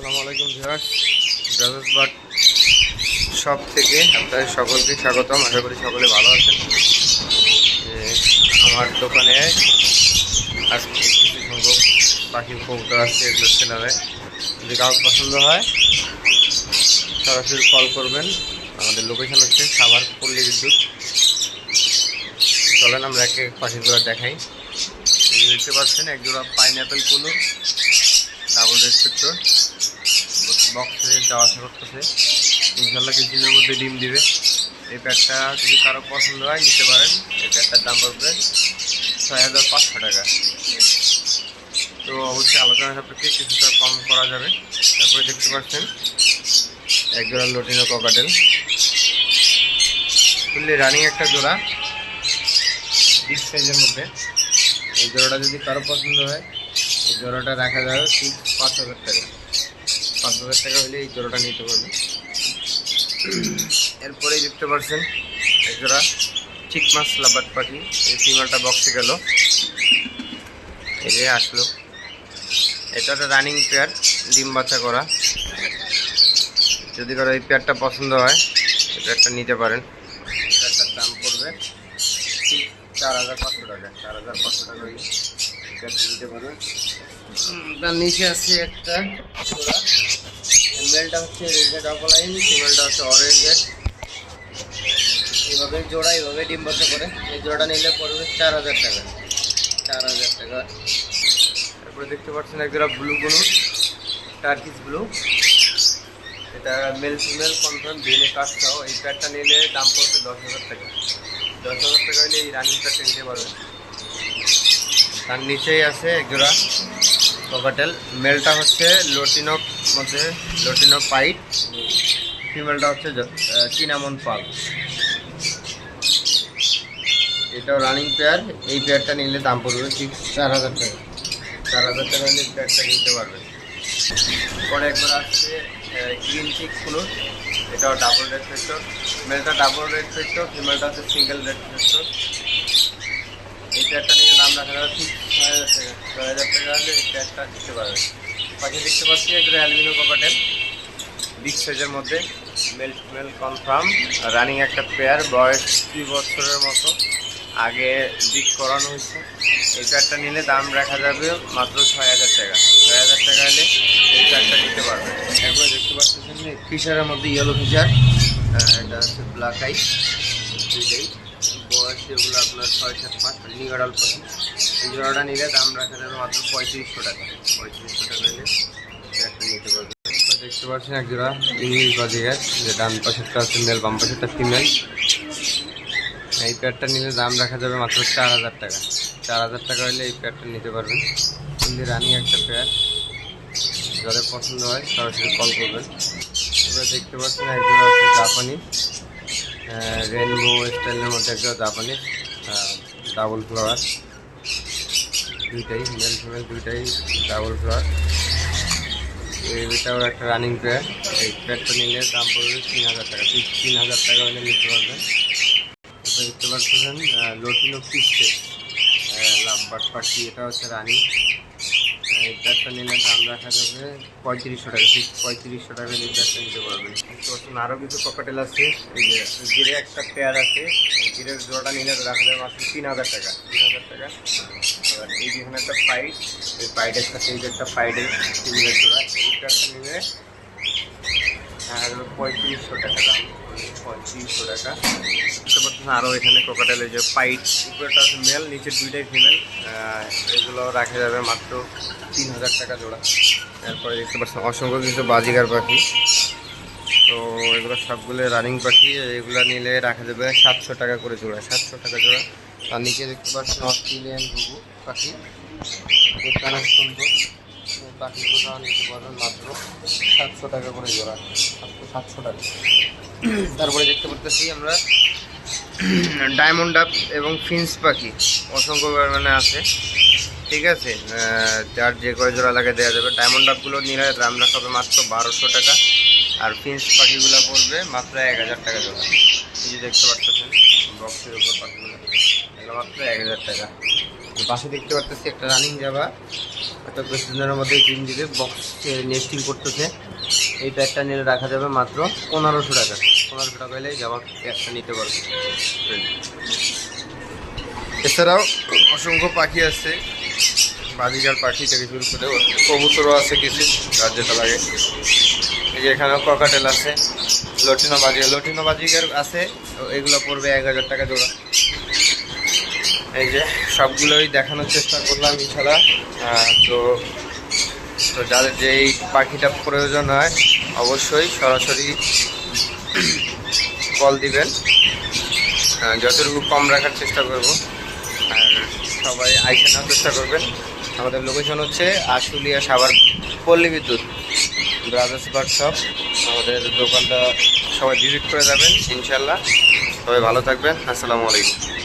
আসসালামু আলাইকুম viewers brothers but shop থেকে আপনাদের সকলকে স্বাগতম। আশা করি সকলে ভালো আছেন। আমার দোকানে আজকে কিছু সংখ্যক পাখির কবুতর আছে এগুলো সেলারে যদি কারও পছন্দ হয়, সরাসরি কল করবেন। আমাদের লোকেশন হচ্ছে সাভার পল্লী বিদ্যুৎ। চলেন আমরা একে পাখিগুলো দেখাই। দেখতে পাচ্ছেন, একজোড়া পাইনঅ্যাপেল কুলু ডাবল রেসপেক্টর বক্সে যাওয়া আসা করতেছে। ইনশাল্লাহ কিছুদিনের মধ্যে ডিম দিবে। এই প্যাডটা যদি কারও পছন্দ হয়, নিতে পারেন। এই প্যাডটার দাম পড়বে ছয় হাজার পাঁচশো টাকা। তো অবশ্যই আলোচনা সাপেক্ষে কিছুটা কম করা যাবে। তারপরে দেখতে পাচ্ছেন, এক জোড়া লটিনো ককাটেল ফুললি রানিং একটা জোড়া বিগ সাইজের মধ্যে। এই জোড়াটা যদি কারও পছন্দ হয়, এই জোড়াটা রাখা যাবে ঠিক পাঁচ হাজার টাকা। হাজার টাকা হলে এই জোড়াটা নিতে পারবে। এরপরেই দেখতে পাচ্ছেন এক জোড়া ঠিক মাছ লাবাট পাখি, এই ফিমালটা বক্সে গেল। এই আসলো। এটা একটা রানিং পেয়ার ডিম বাচ্চা করা। যদি কারও এই পেয়ারটা পছন্দ হয়, এই পেয়ারটা নিতে পারেন। পেয়ারটার দাম পড়বে ঠিক চার হাজার পাঁচশো টাকা। চার হাজার পাঁচশো টাকা পেয়ারটা নিতে পারবেন। তার নিচে আছে একটা মেলটা হচ্ছে রেড আইন ফিমেলটা হচ্ছে অরেঞ্জ হেড এইভাবে জোড়া এইভাবে ডিম বাচ্চা করে। এই জোড়াটা নিলে পড়বে চার হাজার টাকা। চার হাজার টাকা। তারপরে দেখতে পাচ্ছেন এক জোড়া ব্লু গুলো টার্কিস ব্লু এটা মেল ফিমেল কনফার্ম ডিএনএ কাজ এই প্যাডটা নিলে দাম পড়বে দশ হাজার টাকা। দশ হাজার টাকা হলে এই রানিং প্যাডটা নিতে পারবেন তার নিচেই আছে এক জোড়া ককাটেল মেলটা হচ্ছে লোটিনোর মধ্যে লোটিনো পাইট। ফিমেলটা হচ্ছে চিনামন পাল। এটাও রানিং পেয়ার। এই পেয়ারটা নিলে দাম পড়বে ঠিক চার হাজার টাকা। চার হাজার টাকা এই পেয়ারটা নিতে পারবেন পরে একবার আসছে গ্রিন চিক ফুলুর এটাও ডাবল রেড ফেক্টর মেলটা ডাবল রেড ফেক্টর ফিমেলটা হচ্ছে সিঙ্গেল রেড ফেক্টর এই পেয়ারটা নিয়ে দাম রাখা যাবে ঠিক ছয় হাজার টাকা ছয় হাজার টাকা হলে এই প্যাডটা নিতে পারবে পাশে দেখতে পাচ্ছি একটা অ্যালবিনো ককাটেল বিগ সাইজের মধ্যে মেল ফিমেল কনফার্ম রানিং একটা পেয়ার বয়স দুই বছরের মতো আগে বিগ করানো হয়েছে এই প্যাডটা নিলে দাম রাখা যাবে মাত্র ছয় হাজার টাকা ছয় হাজার টাকা হলে এই প্যাডটা নিতে পারবে একবার দেখতে পাচ্ছেন ফিশারের মধ্যে ইয়েলো ফিশার এটা হচ্ছে ব্ল্যাক আই বয়স যেগুলো আপনার ছয় সাত পাঁচ নিগাডাল পাখি এই জোড়াটা নিলে দাম রাখা যাবে মাত্র পঁয়ত্রিশশো টাকা। পঁয়ত্রিশশো টাকা নিলে নিতে পারবে তো দেখতে পাচ্ছেন এক জোড়া ইংলিশ বাজিগার, যে ডান পাশেরটা হচ্ছে মেল বাম পাশেরটা ফিমেল এই প্যাডটা নিলে দাম রাখা যাবে মাত্র চার হাজার টাকা। চার হাজার টাকা হলে এই প্যাডটা নিতে পারবেন। কিন্তু রানিং একটা প্যাড যাদের পছন্দ হয়, সরাসরি কল করবেন। এবার দেখতে পাচ্ছেন এক জোড়া হচ্ছে জাপানি। রেনবো স্টাইলের মধ্যে একটা জাপানি ডাবল ফ্লাওয়ার। দুইটাই, মেল ফিমেল দুইটাই, ডাবল ফ্লাওয়ার। এটাও একটা রানিং পেয়ার এই পেয়ারটা নিলে দাম পড়বে তিন হাজার টাকা। তিন হাজার টাকা হলে নিতে পারবেন। দেখতে পাচ্ছেন লটিনো পিসে লাভবাট পাখি, এটা হচ্ছে রানিং। এই নিলে দাম রাখা যাবে পঁয়ত্রিশশো টাকা ঠিক পঁয়ত্রিশশো টাকা এই নিতে পারবেন। তো আরও কিছু পকেটেল আছে। গিরে একটা পেয়ার আছে জিরের জোড়াটা নিলে যাবে মাত্র তিন হাজার টাকা, তিন হাজার টাকা। এই যেখানে একটা পাইট, এই পাইটের সাথে এই একটা সিমিলার জোড়া এই প্যাডটা নিলে আর পঁয়ত্রিশশো টাকা দাম। পঁয়ত্রিশশো টাকা। বুঝতে পারছেন? আরও এখানে কোকাটেলের যে পাইট উপরেটা হচ্ছে মেল নিচের দুইটাই ফিমেল এগুলো রাখা যাবে মাত্র তিন হাজার টাকা জোড়া। এরপরে দেখতে পাচ্ছেন, অসংখ্য কিছু বাজিগার পাখি। তো এগুলো সবগুলো রানিং পাখি, এগুলো নিলে রাখা যাবে সাতশো টাকা করে জোড়া, সাতশো টাকা জোড়া। আর নিচে দেখতে পাচ্ছেন অস্ট্রেলিয়ান ঘুঘু পাখি। এখানে সুন্দর। এই পাখিগুলো নিতে পারবেন মাত্র সাতশো টাকা করে জোড়া সাতশো সাতশো টাকা। তারপরে দেখতে পাচ্ছি আমরা ডায়মন্ড ডাব এবং ফিন্স পাখি, অসংখ্য পরিমাণে আছে। ঠিক আছে যার যে কয় জোড়া লাগে দেওয়া যাবে। ডায়মন্ড ডাবগুলো নিলে দাম রাখা হবে মাত্র বারোশো টাকা, আর ফিন্স পাখিগুলো পড়বে মাত্র এক হাজার টাকা জোড়া। এই যে দেখতে পাচ্ছেন বক্সের উপর পাখিগুলো, এগুলো মাত্র এক হাজার টাকা। পাশে দেখতে পাচ্ছি একটা রানিং যাবা। হয়তো কিছুদিনের মধ্যে ডিম দিবে বক্স নেস্টিং করতেছে। এই প্যাকটা নিলে রাখা যাবে মাত্র পনেরোশো টাকা। পনেরোশো টাকা হলে জামা প্যাকটা নিতে পারবে। এছাড়াও অসংখ্য পাখি আছে। বাজিকার পাখি থেকে শুরু করে কবুতরও আছে কিছু, যার যেটা লাগে। এই যে এখানেও ককাটেল আছে। লটিনো বাজিকা লটিনো বাজিকার আছে। এগুলো পড়বে এক হাজার টাকা জোড়া। এই যে সবগুলোই দেখানোর চেষ্টা করলাম আহ, তো তো যাদের যে এই পাখিটা প্রয়োজন হয় অবশ্যই সরাসরি কল দিবেন। যতটুকু কম রাখার চেষ্টা করব। আর সবাই আইসে নেওয়ার চেষ্টা করবেন। আমাদের লোকেশন হচ্ছে আশুলিয়া সাভার পল্লী বিদ্যুৎ ব্রাদার্স বার্ড শপ আমাদের দোকানটা সবাই ভিজিট করে যাবেন ইনশাল্লাহ সবাই ভালো থাকবেন। আসসালামু আলাইকুম।